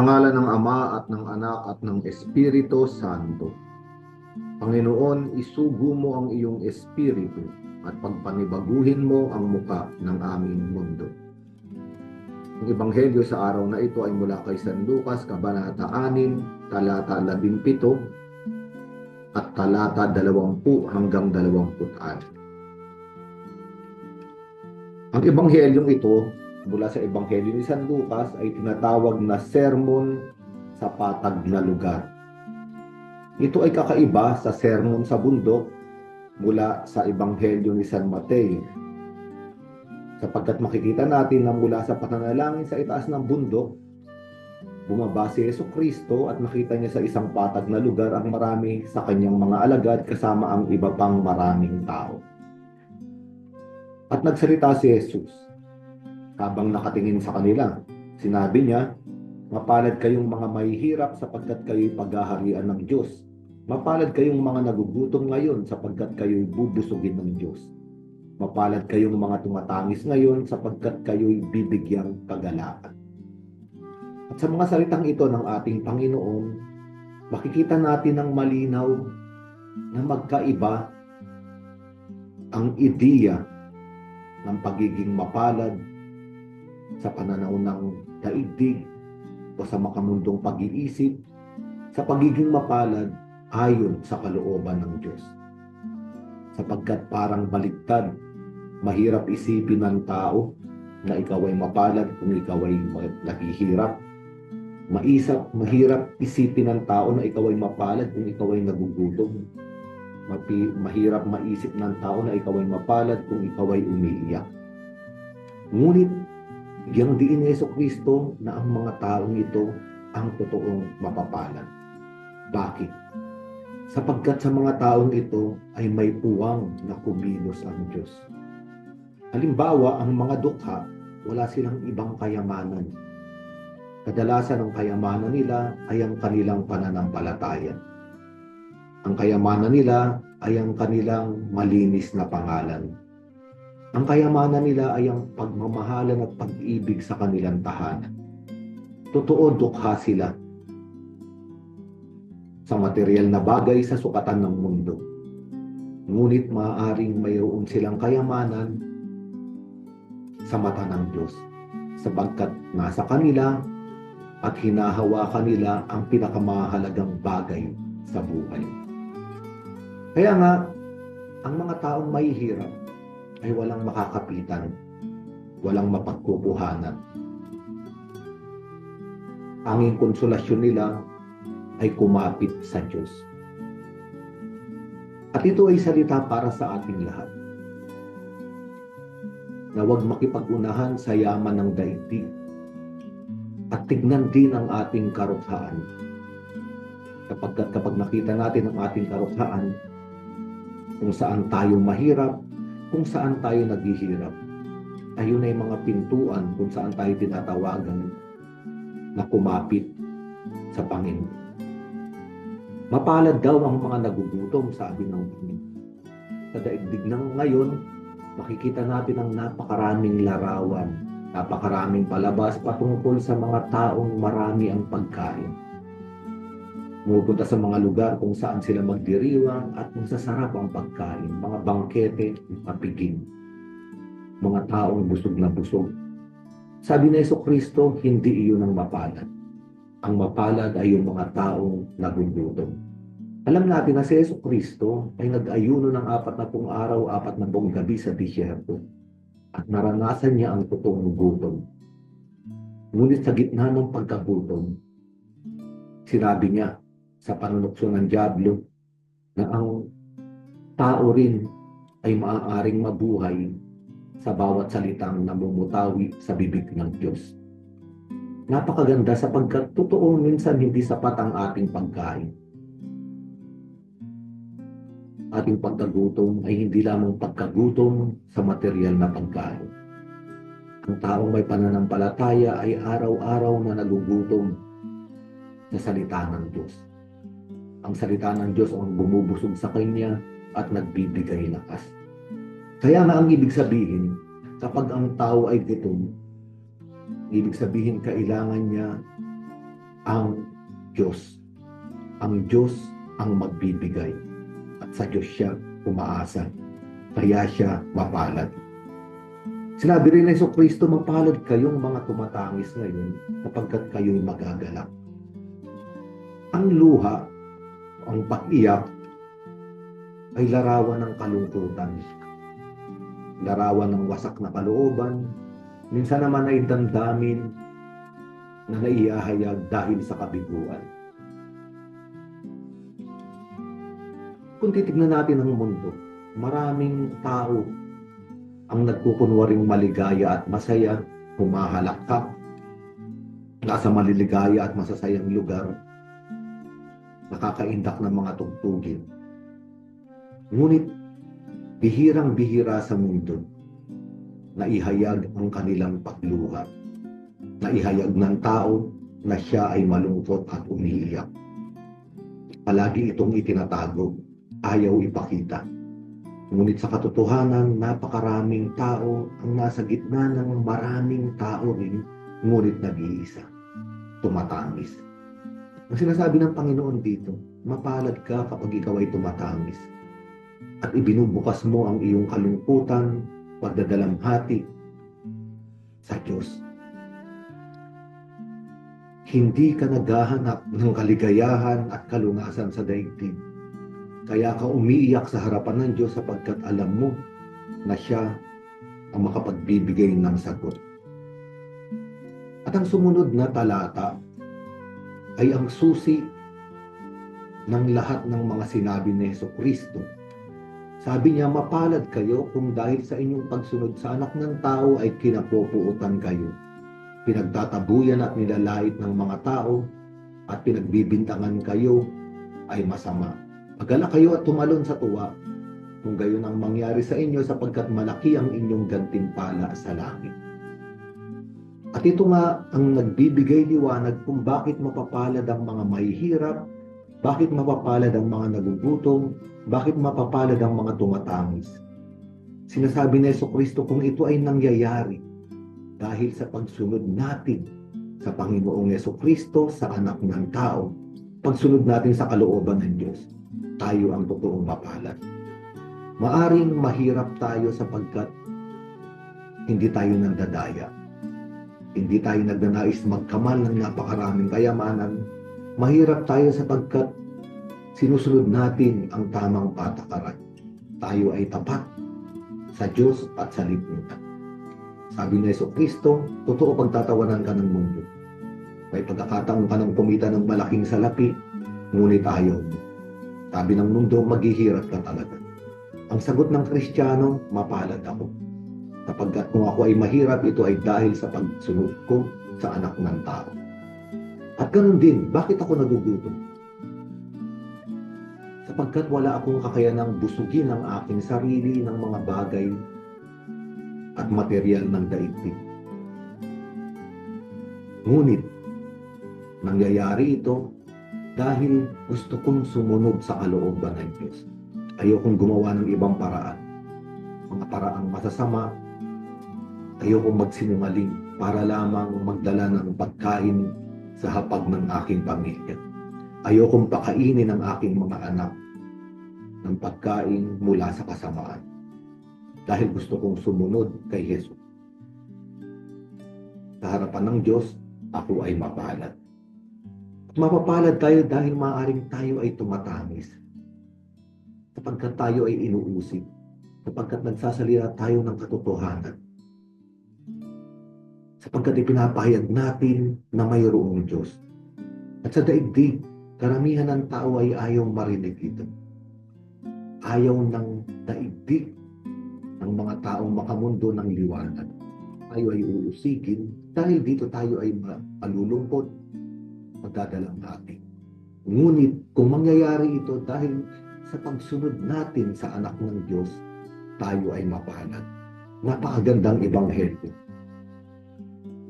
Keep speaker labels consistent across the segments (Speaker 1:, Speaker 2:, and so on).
Speaker 1: Sa ngalan ng Ama at ng Anak at ng Espiritu Santo. Panginoon, isugo mo ang iyong espiritu at pagpanibaguhin mo ang muka ng aming mundo. Ang ebanghelyo sa araw na ito ay mula kay San Lucas, Kabanata 6, talata 17 at talata 20 hanggang 26. Ang ebanghelyong ito mula sa ebanghelyo ni San Lucas ay tinatawag na sermon sa patag na lugar. Ito ay kakaiba sa sermon sa bundok mula sa ebanghelyo ni San Mateo. Sapagkat makikita natin na mula sa pananalangin sa itaas ng bundok, bumaba si Yeso Kristo at nakita niya sa isang patag na lugar ang marami sa kanyang mga alagad kasama ang iba pang maraming tao. At nagsalita si Jesus habang nakatingin sa kanila. Sinabi niya, Mapalad kayong mga mahihirap sapagkat kayo'y paghaharian ng Diyos. Mapalad kayong mga nagugutom ngayon sapagkat kayo'y bubusugin ng Diyos. Mapalad kayong mga tumatangis ngayon sapagkat kayo'y bibigyang kagalakan. At sa mga salitang ito ng ating Panginoon, makikita natin ng malinaw na magkaiba ang ideya ng pagiging mapalad sa pananaw ng daigdig o sa makamundong pag-iisip sa pagiging mapalad ayon sa kalooban ng Diyos. Sapagkat parang baliktad, mahirap isipin ng tao na ikaw ay mapalad kung ikaw ay naghihirap. Maisap, mahirap isipin ng tao na ikaw ay mapalad kung ikaw ay nagugutom. Mapi, mahirap maisip ng tao na ikaw ay mapalad kung ikaw ay umiiyak. Ngunit, bigyan diin ni Yeso Kristo na ang mga taong ito ang totoong mapapalad. Bakit? Sapagkat sa mga taong ito ay may puwang na kumilos ang Diyos. Halimbawa, ang mga dukha, wala silang ibang kayamanan. Kadalasan ang kayamanan nila ay ang kanilang pananampalataya. Ang kayamanan nila ay ang kanilang malinis na pangalan. Ang kayamanan nila ay ang pagmamahalan at pag-ibig sa kanilang tahanan. Totoo dukha sila sa material na bagay sa sukatan ng mundo. Ngunit maaaring mayroon silang kayamanan sa mata ng Diyos sapagkat nasa kanila at hinahawakan nila ang pinakamahalagang bagay sa buhay. Kaya nga, ang mga taong mahihirap ay walang makakapitan, walang mapagkukuhanan. Ang konsolasyon nila ay kumapit sa Diyos. At ito ay salita para sa ating lahat. Na huwag makipag-unahan sa yaman ng daigdig at tignan din ang ating karukhaan. Kapag, kapag nakita natin ang ating karukhaan, kung saan tayo mahirap, kung saan tayo naghihirap, ayun ay mga pintuan kung saan tayo tinatawagan na kumapit sa Panginoon. Mapalad daw ang mga nagugutom, sabi ng Panginoon. Sa daigdig ng ngayon, makikita natin ang napakaraming larawan, napakaraming palabas patungkol sa mga taong marami ang pagkain. Pumupunta sa mga lugar kung saan sila magdiriwang at kung sasarap ang pagkain, mga bangkete, mapiging, mga taong busog na busog. Sabi ni Yeso Kristo, hindi iyon ang mapalad ang mapalad ay yung mga taong nagugutom. Alam natin na si Yeso Kristo ay nag-ayuno ng apat na pong araw, apat na pong gabi sa disyerto at naranasan niya ang totoong gutom. Ngunit sa gitna ng pagkagutom, sinabi niya sa panunukso ng Diablo na ang tao rin ay maaaring mabuhay sa bawat salitang namumutawi sa bibig ng Diyos napakaganda sapagkat totoo minsan hindi sapat ang ating pagkain. Ating pagkagutom ay hindi lamang pagkagutom sa material na pagkain. Ang taong may pananampalataya ay araw-araw na nagugutom sa salita ng Diyos. Ang salita ng Diyos ang bumubusog sa kanya at nagbibigay lakas. Kaya nga ang ibig sabihin, kapag ang tao ay gutom, Ibig sabihin, kailangan niya ang Diyos. Ang Diyos ang magbibigay. At sa Diyos siya umaasa. Kaya siya mapalad. Sinabi rin ni Yeso Kristo, mapalad kayong mga tumatangis ngayon kapagkat kayo'y magagalak. Ang luha, ang pag-iyak, ay larawan ng kalungkutan. Larawan ng wasak na kalooban. Minsan naman ay damdamin na naihahayag dahil sa kabiguan. Kung titignan natin ang mundo, maraming tao ang nagkukunwaring maligaya at masaya, humahalakak, nasa maliligaya at masasayang lugar, nakakaindak ng mga tugtugin. Ngunit, bihirang-bihira sa mundo, naihayag ang kanilang pagluha. Naihayag ng tao na siya ay malungkot at umiiyak. Palagi itong itinatago, ayaw ipakita. Ngunit sa katotohanan, napakaraming tao ang nasa gitna ng maraming tao rin, ngunit nag-iisa. Tumatangis. Ang sinasabi ng Panginoon dito, mapalad ka kapag ikaw ay tumatangis. At ibinubukas mo ang iyong kalungkutan, pagdadalamhati sa Diyos. Hindi ka naghahanap ng kaligayahan at kalunasan sa daigdig kaya ka umiiyak sa harapan ng Diyos sapagkat alam mo na siya ang makapagbibigay ng sagot. At ang sumunod na talata ay ang susi ng lahat ng mga sinabi ni Yeso Kristo. Sabi niya, mapalad kayo kung dahil sa inyong pagsunod sa anak ng tao ay kinapupuutan kayo. Pinagtatabuyan at nilalait ng mga tao at pinagbibintangan kayo ay masama Magala kayo at tumalon sa tuwa kung gayon ang mangyari sa inyo sapagkat malaki ang inyong gantimpala sa langit. At ito nga ang nagbibigay liwanag kung bakit mapapalad ang mga mahihirap, bakit mapapalad ang mga nagugutom, bakit mapapalad ang mga tumatangis. Sinasabi ni Yeso Kristo kung ito ay nangyayari dahil sa pagsunod natin sa Panginoong Yeso Kristo, sa anak ng tao, pagsunod natin sa kalooban ng Diyos tayo ang totoong mapalad. Maaring mahirap tayo sapagkat hindi tayo nandadaya. Hindi tayo nagnanais magkamal ng napakaraming kayamanan. Mahirap tayo sapagkat sinusunod natin ang tamang patakaran. Tayo ay tapat sa Diyos at sa lipunan. Sabi ni Yeso Kristo, totoo pagtatawanan ka ng mundo. May pagkakataon ka ng kumita ng malaking salapi, ngunit ayaw mo sabi ng mundo, maghihirap ka talaga. Ang sagot ng Kristiyano, mapalad ako. Sapagkat kung ako ay mahirap, ito ay dahil sa pagsunod ko sa anak ng tao. At ganun din, bakit ako nagugutom? Sapagkat wala akong kakayanang busugin ang aking sarili ng mga bagay at material ng daigdig. Ngunit, nangyayari ito dahil gusto kong sumunod sa kalooban ng Diyos. Ayokong gumawa ng ibang paraan. Mga paraang masasama. Ayokong magsinungaling para lamang magdala ng pagkain sa hapag ng aking pamilya. Ayokong pakainin ang aking mga anak ng pagkain mula sa kasamaan. Dahil gusto kong sumunod kay Jesus. Sa harapan ng Diyos, ako ay mapalad. Mapapalad tayo dahil maaaring tayo ay tumatangis. Sapagkat tayo ay inuusig. Sapagkat nagsasalita tayo ng katotohanan. Sapagkat ipinapahayag natin na mayroong Diyos. At sa daigdig, karamihan ng tao ay ayaw marinig ito. Ayaw ng daigdig ng mga taong makamundo ng liwanag. Tayo ay uusigin dahil dito tayo ay malulungkot, magdadalang natin. Ngunit kung mangyayari ito dahil sa pagsunod natin sa anak ng Diyos, tayo ay mapalad. Napakagandang ebanghelyo.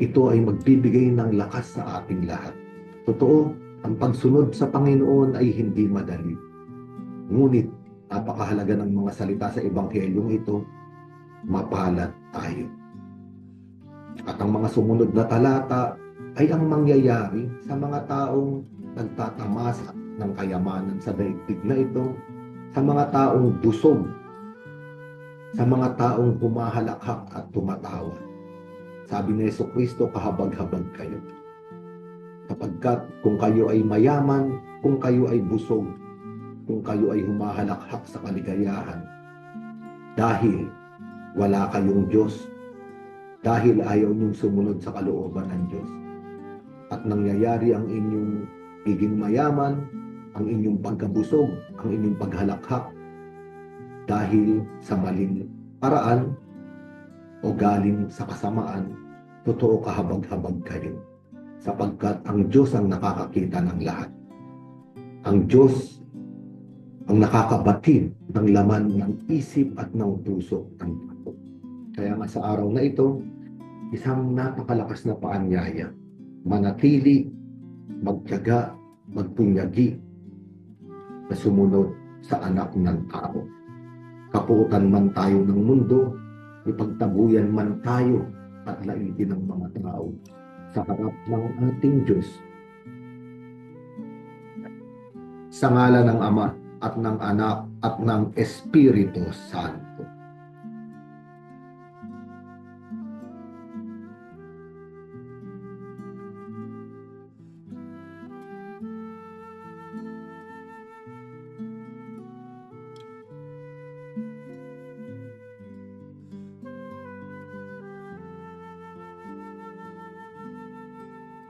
Speaker 1: Ito ay magbibigay ng lakas sa ating lahat. Totoo, ang pagsunod sa Panginoon ay hindi madali. Ngunit, napakahalaga ng mga salita sa ebanghelyong ito, mapalad tayo. At ang mga sumunod na talata ay ang mangyayari sa mga taong nagtatamasa ng kayamanan sa daigdig na ito, sa mga taong busog, sa mga taong humahalakhak at tumatawa. Sabi ni Yeso Kristo, kahabag-habag kayo. Kapagkat kung kayo ay mayaman, kung kayo ay busog, kung kayo ay humahalakhak sa kaligayahan, dahil wala kayong Diyos, dahil ayaw niyong sumunod sa kalooban ng Diyos, at nangyayari ang inyong giging mayaman, ang inyong pagkabusog, ang inyong paghalakhak, dahil sa maling paraan o galing sa kasamaan, totoo kahabag-habag kayo sapagkat ang Diyos ang nakakakita ng lahat. Ang Diyos ang nakakabatid ng laman ng isip at ng puso ng tao. Kaya nga sa araw na ito, isang napakalakas na paanyaya. Manatili, magtiyaga, magpunyagi na sumunod sa anak ng tao. Kaputan man tayo ng mundo, ipagtabuyan man tayo at laitin ng mga tao sa harap ng ating Diyos. Sa ngala ng Ama at ng Anak at ng Espiritu Santo.